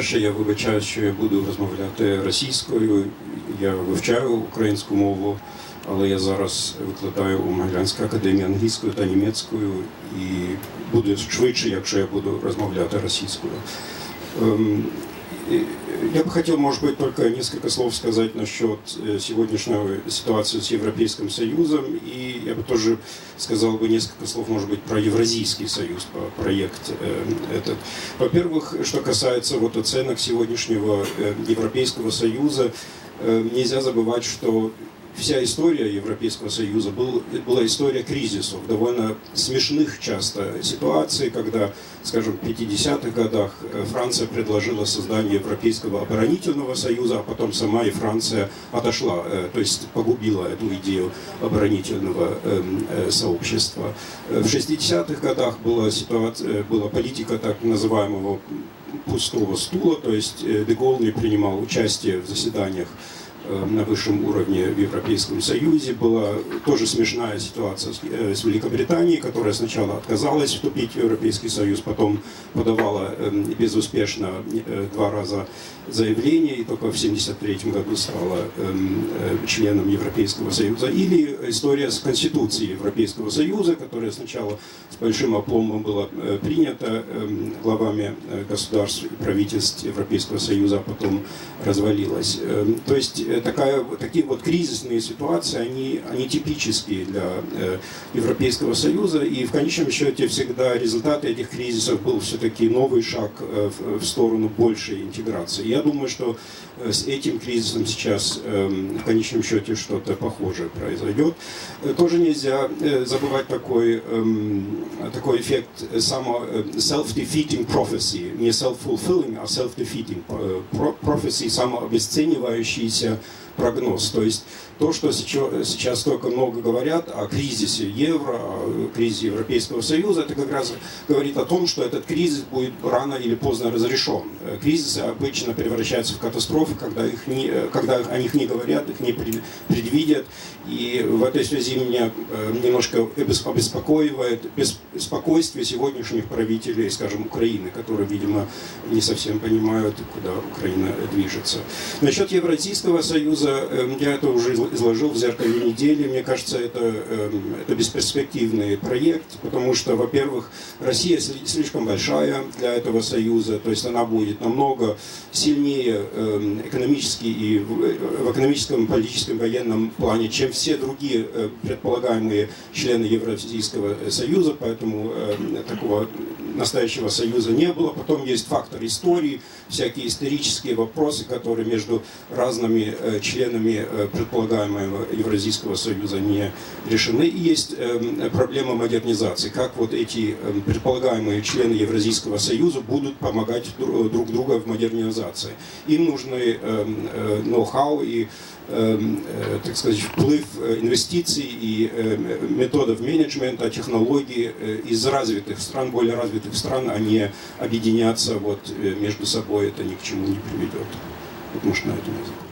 По-перше, я вибачаю, що я буду розмовляти російською. Я вивчаю українську мову, але я зараз викладаю у Могилянській академії англійською та німецькою і буде швидше, якщо я буду розмовляти російською. И Я бы хотел, может быть, только несколько слов сказать насчет э, сегодняшней ситуации с Европейским Союзом. И я бы тоже сказал бы несколько слов, может быть, про Евразийский союз, про проект э, этот. Во-первых, что касается вот оценок сегодняшнего э, Европейского Союза, нельзя забывать, что вся история Европейского Союза был, была история кризисов, довольно смешных часто ситуаций, когда, скажем, в 50-х годах э, Франция предложила создание Европейского оборонительного союза, а потом сама и Франция отошла, э, то есть погубила эту идею оборонительного эм, э, сообщества. В 60-х годах была, ситуация, была политика так называемого пустого стула, то есть Деголл не принимал участие в заседаниях на высшем уровне в Европейском Союзе. Была тоже смешная ситуация с э, Великобританией, которая сначала отказалась вступить в Европейский Союз, потом подавала эм, безуспешно э, два раза заявление и только в 1973 году стала эм, членом Европейского Союза. Или история с Конституцией Европейского Союза, которая сначала с большим опломбом была принята эм, главами государств и правительств Европейского Союза, а потом развалилась. То есть такая, такие вот кризисные ситуации, они, они типические для э, Европейского Союза, и в конечном счете всегда результат этих кризисов был все-таки новый шаг э, в, в сторону большей интеграции. Я думаю, что э, с этим кризисом сейчас эм, в конечном счете что-то похожее произойдет. Тоже нельзя забывать такой, эм, такой эффект само, self-defeating prophecy, не self-fulfilling, а self-defeating prophecy, самообесценивающийся прогноз. То есть то, что сейчас только много говорят о кризисе евро, о кризисе Европейского Союза, это как раз говорит о том, что этот кризис будет рано или поздно разрешен. Кризисы обычно превращаются в катастрофы, когда, их не, когда о них не говорят, их не предвидят. И в этой связи меня э, немножко обеспокоивает беспокойствие сегодняшних правителей, скажем, Украины, которые, видимо, не совсем понимают, куда Украина движется. Насчет Евразийского союза, э, я это уже изложил в «Зеркале недели». Мне кажется, это, эм, это бесперспективный проект, потому что, во-первых, Россия слишком большая для этого союза, то есть она будет намного сильнее эм, экономически и в экономическом, политическом, военном плане, чем все другие э, предполагаемые члены Евразийского союза, поэтому эм, такого настоящего союза не было. Потом есть фактор истории, всякие исторические вопросы, которые между разными э, членами э, предполагаемого Евразийского союза не решены. И есть эм, проблема модернизации, как вот эти эм, предполагаемые члены Евразийского союза будут помогать друг другу в модернизации. Им нужны эм, э, ноу-хау и так сказать, вплыв инвестиций и методов менеджмента, технологий из развитых стран, более развитых стран, а не объединяться вот между собой, это ни к чему не приведет. Вот может на этом языке.